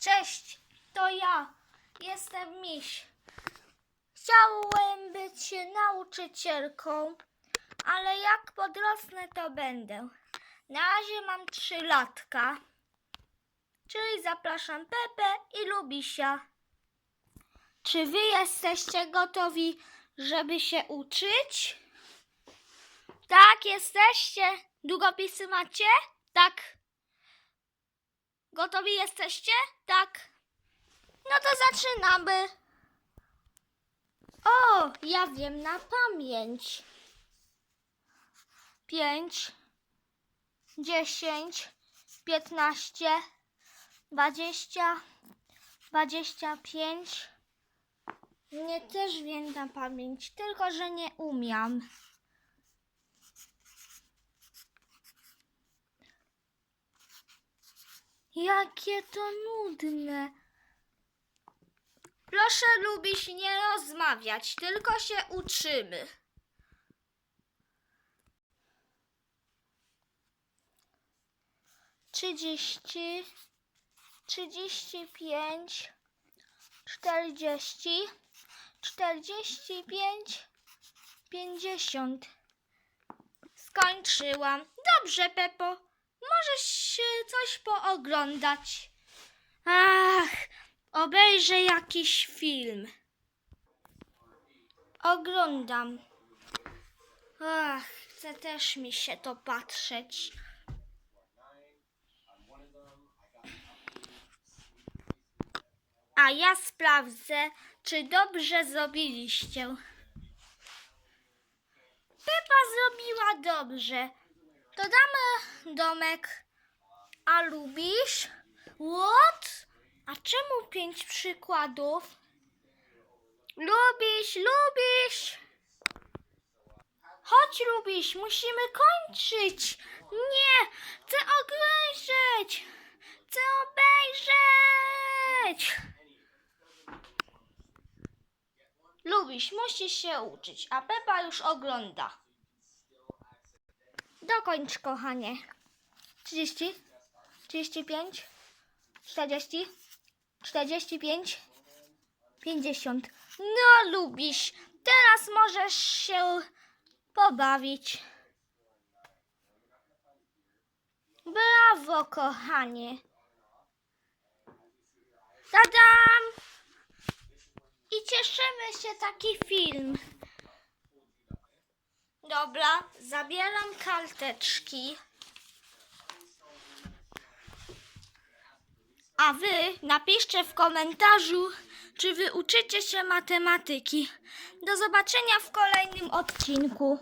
Cześć, to ja. Jestem Miś. Chciałem być nauczycielką, ale jak podrosnę, to będę. Na razie mam trzy latka, czyli zapraszam Pepe i Lubisia. Czy wy jesteście gotowi, żeby się uczyć? Tak, jesteście. Długopisy macie? Tak. Gotowi jesteście? Tak. No to zaczynamy. O, ja wiem na pamięć. Pięć, dziesięć, piętnaście, dwadzieścia, dwadzieścia pięć. Nie też wiem na pamięć, tylko że nie umiam. Jakie to nudne. Proszę lubić nie rozmawiać, tylko się uczymy. Trzydzieści, trzydzieści pięć, czterdzieści, czterdzieści pięć, pięćdziesiąt. Skończyłam. Dobrze, Pepo. Możesz coś pooglądać. Ach, obejrzę jakiś film. Oglądam. Ach, chce też mi się to patrzeć. A ja sprawdzę, czy dobrze zrobiliście. Pepa zrobiła dobrze. Dodamy domek. A lubisz? What? A czemu pięć przykładów? Lubisz, lubisz. Chodź, lubisz, musimy kończyć. Nie, chcę obejrzeć. Chcę obejrzeć. Lubisz, musisz się uczyć, a Pepa już ogląda. Dokończ, kochanie. 30, 35, 40, 45, 50. No, lubisz. Teraz możesz się pobawić. Brawo, kochanie. Tadam! I cieszymy się taki film. Dobra, zabieram karteczki. A wy napiszcie w komentarzu, czy wy uczycie się matematyki. Do zobaczenia w kolejnym odcinku.